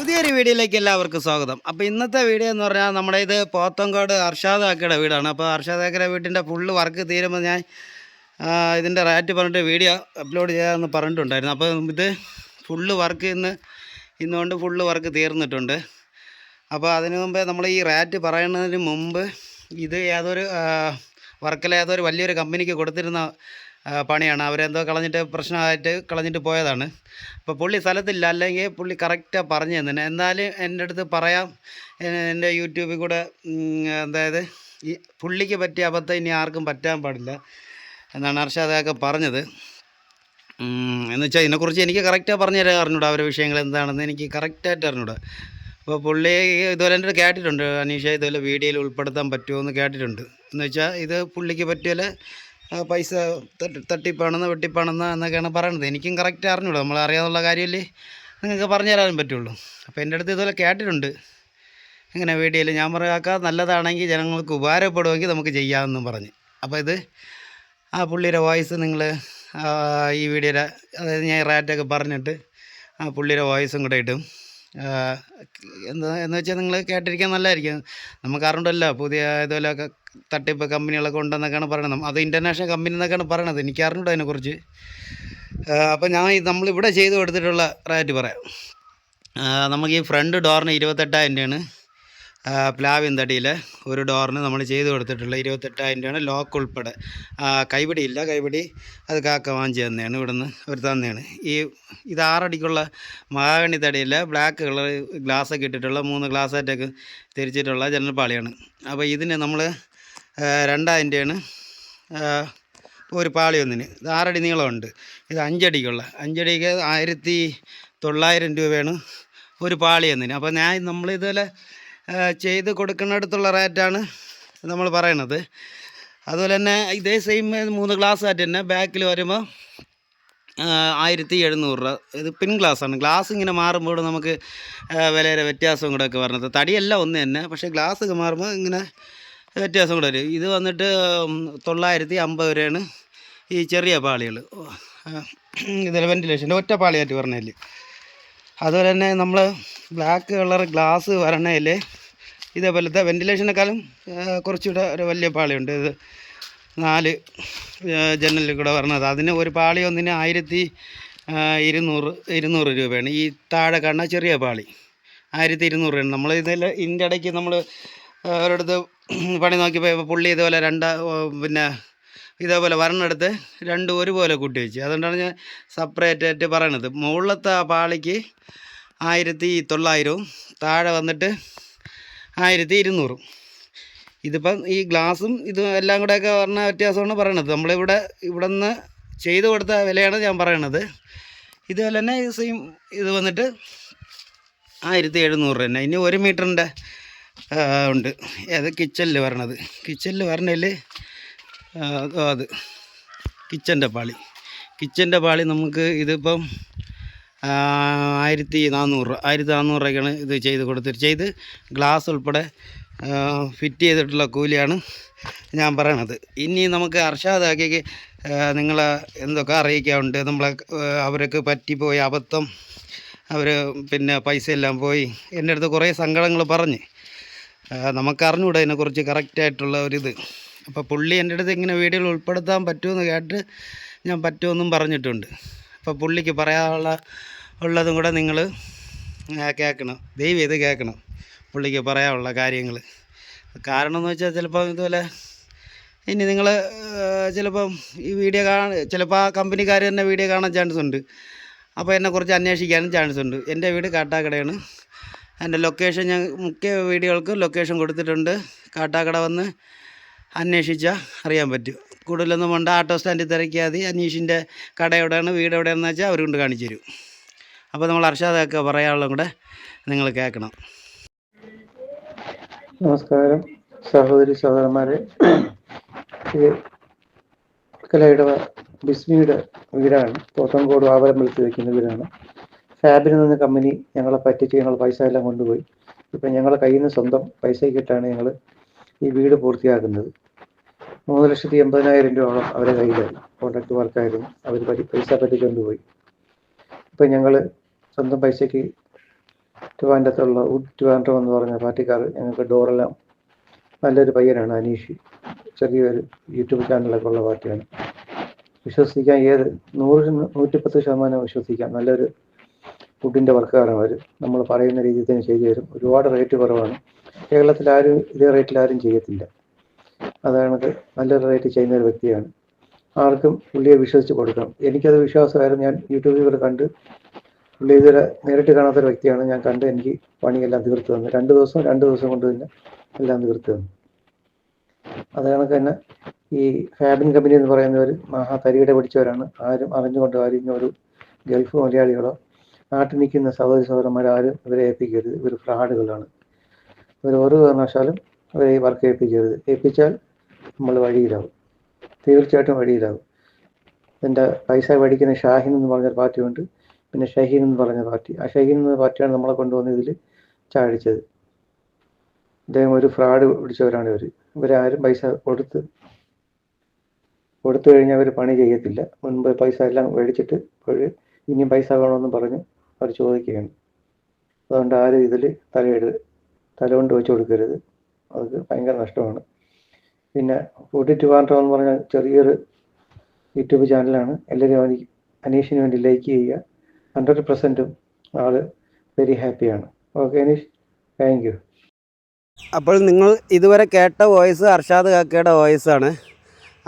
പുതിയൊരു വീഡിയോയിലേക്ക് എല്ലാവർക്കും സ്വാഗതം. അപ്പോൾ ഇന്നത്തെ വീഡിയോ എന്ന് പറഞ്ഞാൽ നമ്മുടെ ഇത് പോത്തങ്കോട് അർഷാദ് ആക്കയുടെ വീടാണ്. അപ്പോൾ അർഷാദ് ആക്കയുടെ വീട്ടിന്റെ ഫുള്ള് വർക്ക് തീരുമ്പോൾ ഞാൻ ഇതിന്റെ റേറ്റ് പറഞ്ഞിട്ട് വീഡിയോ അപ്ലോഡ് ചെയ്യാമെന്ന് പറഞ്ഞിട്ടുണ്ടായിരുന്നു. അപ്പോൾ ഇത് ഫുള്ള് വർക്ക് ഇന്ന് ഇന്നുകൊണ്ട് ഫുള്ള് വർക്ക് തീർന്നിട്ടുണ്ട്. അപ്പോൾ അതിനു മുമ്പേ നമ്മൾ ഈ റേറ്റ് പറയുന്നതിന് മുമ്പ് ഇത് ഏതൊരു വർക്കിലെ ഏതൊരു വലിയൊരു കമ്പനിക്ക് കൊടുത്തിരുന്ന പണിയാണ്. അവരെന്തോ കളഞ്ഞിട്ട് പ്രശ്നമായിട്ട് കളഞ്ഞിട്ട് പോയതാണ്. അപ്പോൾ പുള്ളി സ്ഥലത്തില്ല. അല്ലെങ്കിൽ പുള്ളി കറക്റ്റാണ് പറഞ്ഞു തന്നെ എന്നാലും എന്റെ അടുത്ത് പറയാം. എന്റെ യൂട്യൂബിൽ കൂടെ അതായത് ഈ പുള്ളിക്ക് പറ്റിയ അബദ്ധം ഇനി ആർക്കും പറ്റാൻ പാടില്ല എന്നാണ് അർഷാദൊക്കെ പറഞ്ഞത്. എന്ന് വെച്ചാൽ ഇതിനെക്കുറിച്ച് എനിക്ക് കറക്റ്റാണ് പറഞ്ഞു തരാൻ അറിഞ്ഞൂടാ അവരുടെ വിഷയങ്ങൾ എന്താണെന്ന്. എനിക്ക് കറക്റ്റായിട്ട് അറിഞ്ഞൂടാ. അപ്പോൾ പുള്ളി ഇതുപോലെ എന്റെ കേട്ടിട്ടുണ്ട്. അനീഷ ഇതുപോലെ വീഡിയോയിൽ ഉൾപ്പെടുത്താൻ പറ്റുമോ എന്ന് കേട്ടിട്ടുണ്ട്. എന്ന് വെച്ചാൽ ഇത് പുള്ളിക്ക് പറ്റിയാൽ പൈസ തട്ടി തട്ടിപ്പാണെന്ന് വെട്ടിപ്പാണെന്ന് എന്നൊക്കെയാണ് പറയണത്. എനിക്കും കറക്റ്റ് അറിഞ്ഞുള്ളൂ നമ്മൾ അറിയാനുള്ള കാര്യമല്ലേ? നിങ്ങൾക്ക് പറഞ്ഞു തരാനും പറ്റുള്ളൂ. അപ്പോൾ എന്റെ അടുത്ത് ഇതുപോലെ കേട്ടിട്ടുണ്ട്. ഇങ്ങനെ വീഡിയോയിൽ ഞാൻ പറയാക്ക നല്ലതാണെങ്കിൽ ജനങ്ങൾക്ക് ഉപകാരപ്പെടുമെങ്കിൽ നമുക്ക് ചെയ്യാമെന്നും പറഞ്ഞ്. അപ്പോൾ ഇത് ആ പുള്ളിയുടെ വോയിസ് നിങ്ങൾ ഈ വീഡിയോയുടെ അതായത് ഞാൻ റാറ്റൊക്കെ പറഞ്ഞിട്ട് ആ പുള്ളിയുടെ വോയിസും കൂടെ ഇട്ടും എന്താ എന്ന് വെച്ചാൽ നിങ്ങൾ കേട്ടിരിക്കാൻ നല്ലതായിരിക്കും നമുക്ക് അറിയണ്ടല്ലോ പുതിയ ഇതുപോലെ തട്ടിപ്പ് കമ്പനികളൊക്കെ ഉണ്ടെന്നൊക്കെയാണ് പറയണത്. അത് ഇന്റർനാഷണൽ കമ്പനി എന്നൊക്കെയാണ് പറയണത്. എനിക്ക് അറിഞ്ഞൂടാ അതിനെക്കുറിച്ച്. അപ്പോൾ ഞാൻ നമ്മളിവിടെ ചെയ്ത് കൊടുത്തിട്ടുള്ള റേറ്റ് പറയാം. നമുക്ക് ഈ ഫ്രണ്ട് ഡോറിന് ഇരുപത്തെട്ടായിരം രൂപയാണ്. ആ, പ്ലാവിൻ തടിയിൽ ഒരു ഡോറിന് നമ്മൾ ചെയ്ത് കൊടുത്തിട്ടുള്ള ഇരുപത്തെട്ടായിരം രൂപയാണ് ലോക്ക് ഉൾപ്പെടെ. കൈപിടിയില്ല കൈപിടി അത് കാക്ക വാങ്ങിച്ച് തന്നെയാണ് ഇവിടുന്ന് അവർ തന്നെയാണ്. ഈ ഇത് ആറടിക്കുള്ള മഹാഗണി തടിയിൽ ബ്ലാക്ക് കളർ ഗ്ലാസ്സൊക്കെ ഇട്ടിട്ടുള്ള മൂന്ന് ഗ്ലാസ്സായിട്ടൊക്കെ തിരിച്ചിട്ടുള്ള ജനൽപ്പാളിയാണ് അപ്പോൾ ഇതിന് നമ്മൾ രണ്ടായിരം രൂപയാണ് ഒരു പാളി ഒന്നിന്. ഇത് ആറടി നീളമുണ്ട്. ഇത് അഞ്ചടിക്കുള്ള അഞ്ചടിക്ക് ആയിരത്തി തൊള്ളായിരം രൂപയാണ് ഒരു പാളി ഒന്നിന്. അപ്പോൾ ഞാൻ ആ, ചെയ്ത് കൊടുക്കുന്നിടത്തുള്ള റേറ്റാണ് നമ്മൾ പറയണത്. അതുപോലെ തന്നെ ഇതേ സെയിം മൂന്ന് ഗ്ലാസ് ആയിട്ട് തന്നെ ബാക്കിൽ വരുമ്പോൾ ആയിരത്തി എഴുന്നൂറ് രൂപ. ഇത് പിൻ ഗ്ലാസ്സാണ് ഗ്ലാസ് ഇങ്ങനെ മാറുമ്പോൾ നമുക്ക് വിലയുടെ വ്യത്യാസവും കൂടെ ഒക്കെ വരണത്. തടിയെല്ലാം ഒന്ന് തന്നെ പക്ഷേ ഗ്ലാസ് ഒക്കെ മാറുമ്പോൾ ഇങ്ങനെ വ്യത്യാസം കൂടെ വരും. ഇത് വന്നിട്ട് തൊള്ളായിരത്തി അമ്പത് രൂപയാണ് ഈ ചെറിയ പാളികൾ. ഇതിൽ വെന്റിലേഷന്റെ ഒറ്റ പാളിയായിട്ട് പറഞ്ഞതിൽ അതുപോലെ തന്നെ നമ്മൾ ബ്ലാക്ക് കളർ ഗ്ലാസ് വരണതിൽ ഇതേപോലത്തെ വെന്റിലേഷനേക്കാളും കുറച്ചുകൂടെ ഒരു വലിയ പാളിയുണ്ട്. ഇത് നാല് ജനലിൽ കൂടെ വരണത്. അതിന് ഒരു പാളി ഒന്നിന് ആയിരത്തി ഇരുന്നൂറ് ഇരുന്നൂറ് രൂപയാണ്. ഈ താഴെ കാണുന്ന ചെറിയ പാളി ആയിരത്തി ഇരുന്നൂറ് രൂപയാണ് നമ്മൾ ഇതിൽ ഇതിന്റെ ഇടയ്ക്ക് നമ്മൾ ഒരിടത്ത് പണി നോക്കിയപ്പോൾ പുള്ളി ഇതുപോലെ രണ്ട് പിന്നെ ഇതേപോലെ വരണെടുത്ത് രണ്ടും ഒരുപോലെ കൂട്ടി വെച്ച്. അതുകൊണ്ടാണ് ഞാൻ സെപ്പറേറ്റ് ആയിട്ട് പറയണത്. മുകളിലത്തെ പാളിക്ക് ആയിരത്തി തൊള്ളായിരവും താഴെ വന്നിട്ട് ആയിരത്തി ഇരുന്നൂറും ഇതിപ്പം ഈ ഗ്ലാസും ഇതും എല്ലാം കൂടെയൊക്കെ പറഞ്ഞ വ്യത്യാസമാണ് പറയണത്. നമ്മളിവിടെ ഇവിടെ നിന്ന് ചെയ്ത് കൊടുത്ത വിലയാണ് ഞാൻ പറയണത്. ഇതുപോലെ തന്നെ സെയിം ഇത് വന്നിട്ട് ആയിരത്തി എഴുന്നൂറ് തന്നെ. ഇനി ഒരു മീറ്ററിന്റെ ഉണ്ട്. ഏത് കിച്ചണിൽ വരണത്? കിച്ചണിൽ വരണതിൽ അത് കിച്ചന്റെ പാളി. കിച്ചന്റെ പാളി നമുക്ക് ഇതിപ്പം ആയിരത്തി നാനൂറ് ആയിരത്തി നാനൂറ് രൂപയ്ക്കാണ് ഇത് ചെയ്ത് കൊടുത്തിട്ട് ചെയ്ത് ഗ്ലാസ് ഉൾപ്പെടെ ഫിറ്റ് ചെയ്തിട്ടുള്ള കൂലിയാണ് ഞാൻ പറയണത്. ഇനി നമുക്ക് അർഷാദാക്കിക്ക് നിങ്ങളെ എന്തൊക്കെ അറിയിക്കാറുണ്ട് നമ്മളെ അവർക്ക് പറ്റിപ്പോയി അബദ്ധം അവർ പിന്നെ പൈസ എല്ലാം പോയി. എന്റെ അടുത്ത് കുറേ സങ്കടങ്ങൾ പറഞ്ഞ്. നമുക്ക് അറിഞ്ഞുകൂടെ അതിനെക്കുറിച്ച് കറക്റ്റായിട്ടുള്ള ഒരിത്. അപ്പോൾ പുള്ളി എന്റെ അടുത്ത് ഇങ്ങനെ വീഡിയോയിൽ ഉൾപ്പെടുത്താൻ പറ്റുമെന്ന് കേട്ട് ഞാൻ പറ്റുമെന്നും പറഞ്ഞിട്ടുണ്ട്. അപ്പോൾ പുള്ളിക്ക് പറയാനുള്ള ഉള്ളതും കൂടെ നിങ്ങൾ കേൾക്കണം. ദൈവം ഇത് കേൾക്കണം പുള്ളിക്ക് പറയാനുള്ള കാര്യങ്ങൾ കാരണം എന്ന് വെച്ചാൽ ചിലപ്പോൾ ഇതുപോലെ ഇനി നിങ്ങൾ ചിലപ്പം ഈ വീഡിയോ കാണാൻ ചിലപ്പോൾ ആ കമ്പനിക്കാർ തന്നെ വീഡിയോ കാണാൻ ചാൻസ് ഉണ്ട്. അപ്പോൾ എന്നെക്കുറിച്ച് അന്വേഷിക്കാനും ചാൻസ് ഉണ്ട്. എന്റെ വീട് കാട്ടാക്കടയാണ്. എന്റെ ലൊക്കേഷൻ ഞാൻ മുഖ്യ വീഡിയോകൾക്ക് ലൊക്കേഷൻ കൊടുത്തിട്ടുണ്ട്. കാട്ടാക്കട വന്ന് അന്വേഷിച്ചാൽ അറിയാൻ പറ്റും. കൂടുതലൊന്നും വേണ്ട. ആട്ടോ സ്റ്റാൻഡിൽ തിരക്കിയാൽ മതി. അനീഷിന്റെ കട എവിടെയാണ് വീട് എവിടെയാണെന്ന് വെച്ചാൽ അവർ കൊണ്ട് കാണിച്ചു തരും. അപ്പോൾ നമ്മൾ അർഷാദൊക്കെ പറയാനുള്ളതും കൂടെ നിങ്ങൾ കേൾക്കണം. നമസ്കാരം. സഹോദരി സഹോദരന്മാരെ. കലയിടവ ബിസ്മിയുടെ വീടാണ്. പോത്തൻകോട് ആവരമ്പലത്തിൽ വയ്ക്കുന്ന വീടാണ്. ഫാബിൽ നിന്ന് കമ്പനി ഞങ്ങളെ പറ്റിച്ച് ഞങ്ങൾ പൈസ എല്ലാം കൊണ്ടുപോയി. ഇപ്പം ഞങ്ങളെ കയ്യിൽ നിന്ന് സ്വന്തം പൈസയ്ക്കിട്ടാണ് ഞങ്ങൾ ഈ വീട് പൂർത്തിയാക്കുന്നത്. മൂന്ന് ലക്ഷത്തി എൺപതിനായിരം രൂപയോളം അവരുടെ കയ്യിലായിരുന്നു കോൺട്രാക്ട് വർക്കായിരുന്നു. അവർ പറ്റി പൈസ പറ്റിക്കൊണ്ടുപോയി. പോയി ഇപ്പം ഞങ്ങൾ സ്വന്തം പൈസയ്ക്ക് ട്രിവാൻഡ്രത്തുള്ള വുഡ് ട്രിവാൻഡ്രം എന്ന് പറഞ്ഞ പാർട്ടിക്കാർ ഞങ്ങൾക്ക് ഡോറെല്ലാം നല്ലൊരു പയ്യനാണ് അനീഷ്. ചെറിയൊരു യൂട്യൂബ് ചാനലൊക്കെ ഉള്ള പാർട്ടിയാണ്. വിശ്വസിക്കാൻ ഏത് നൂറിന് നൂറ്റിപ്പത്ത് ശതമാനം വിശ്വസിക്കാം. നല്ലൊരു ഫുഡിന്റെ വർക്കാണ് അവർ നമ്മൾ പറയുന്ന രീതിയിൽ തന്നെ ചെയ്തു തരും. ഒരുപാട് റേറ്റ് കുറവാണ്. കേരളത്തിൽ ആരും ഇതേ റേറ്റിൽ ആരും ചെയ്യത്തില്ല. അതാണ് നല്ല റേറ്റ് ചെയ്യുന്ന ഒരു വ്യക്തിയാണ്. ആർക്കും പുള്ളിയെ വിശ്വസിച്ച് കൊടുക്കണം. എനിക്കത് വിശ്വാസമായിരുന്നു. ഞാൻ യൂട്യൂബിൽ കൂടെ കണ്ട് പുള്ളി ഇതുവരെ നേരിട്ട് കാണാത്തൊരു വ്യക്തിയാണ്. ഞാൻ കണ്ട് എനിക്ക് പണിയെല്ലാം തീർത്ത് തന്നു. രണ്ട് ദിവസം രണ്ട് ദിവസം കൊണ്ട് തന്നെ എല്ലാം തീർത്ത് തന്നു. അത് കണക്ക് തന്നെ ഈ ഫാബിൻ കമ്പനി എന്ന് പറയുന്നവർ മഹാ തരികിട പിടിച്ചവരാണ്. ആരും അറിഞ്ഞുകൊണ്ട് ആരും ഒരു ഗൾഫ് മലയാളികളോ നാട്ടിൽ നിൽക്കുന്ന സഹോദരി സഹോദരന്മാരാരും ഇവരെ ഏൽപ്പിക്കരുത്. ഇവർ ഫ്രാഡുകളാണ്. ഇവർ ഒരു കാരണവശാലും അവരെ വർക്ക് ഏൽപ്പിക്കരുത്. ഏൽപ്പിച്ചാൽ നമ്മൾ വഴിയിലാവും. തീർച്ചയായിട്ടും വഴിയിലാവും. എന്റെ പൈസ മേടിക്കുന്ന ഷാഹിൻ എന്ന് പറഞ്ഞ പാർട്ടിയുണ്ട് പിന്നെ ഷഹീൻ എന്ന് പറഞ്ഞ പാർട്ടി. ആ ഷഹീൻ എന്ന പാർട്ടിയാണ് നമ്മളെ കൊണ്ടുവന്ന ഇതിൽ ചാടിച്ചത്. അദ്ദേഹം ഒരു ഫ്രോഡ് പിടിച്ചവരാണ് ഇവർ ഇവരാരും പൈസ കൊടുത്ത് കൊടുത്തു കഴിഞ്ഞാൽ അവർ പണി ചെയ്യത്തില്ല. മുൻപ് പൈസ എല്ലാം മേടിച്ചിട്ട് ഇനിയും പൈസ വേണമെന്ന് പറഞ്ഞ് അവർ ചോദിക്കുകയാണ്. അതുകൊണ്ട് ആരും ഇതിൽ തലയിട തല കൊണ്ട് വെച്ച് കൊടുക്കരുത്. അത് ഭയങ്കര നഷ്ടമാണ്. പിന്നെ ഫുഡ് ട്രിവാൻഡ്രം എന്ന് പറഞ്ഞ ചെറിയൊരു യൂട്യൂബ് ചാനലാണ്. എല്ലാവരും അവന് അനീഷിന് വേണ്ടി ലൈക്ക് ചെയ്യുക. ഹൺഡ്രഡ് പെർസെന്റും ആൾ വെരി ഹാപ്പിയാണ് ഓക്കെ അനീഷ്. താങ്ക് യു അപ്പോൾ നിങ്ങൾ ഇതുവരെ കേട്ട വോയിസ് അർഷാദ് കാക്കയുടെ വോയിസാണ്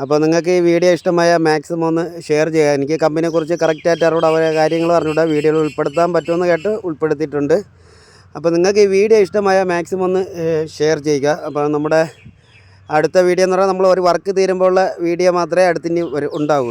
അപ്പോൾ നിങ്ങൾക്ക് ഈ വീഡിയോ ഇഷ്ടമായ മാക്സിമം ഒന്ന് ഷെയർ ചെയ്യുക. എനിക്ക് കമ്പനിയെക്കുറിച്ച് കറക്റ്റായിട്ട് അറിവിടെ അവരെ കാര്യങ്ങൾ പറഞ്ഞുകൂടെ. വീഡിയോയിൽ ഉൾപ്പെടുത്താൻ പറ്റുമെന്ന് കേട്ട് ഉൾപ്പെടുത്തിയിട്ടുണ്ട്. അപ്പോൾ നിങ്ങൾക്ക് ഈ വീഡിയോ ഇഷ്ടമായ മാക്സിമം ഒന്ന് ഷെയർ ചെയ്യുക. അപ്പോൾ നമ്മുടെ അടുത്ത വീഡിയോ എന്ന് പറഞ്ഞാൽ നമ്മൾ ഒരു വർക്ക് തീരുമ്പോൾ ഉള്ള വീഡിയോ മാത്രമേ അടുത്തിനി ഉണ്ടാവുള്ളൂ.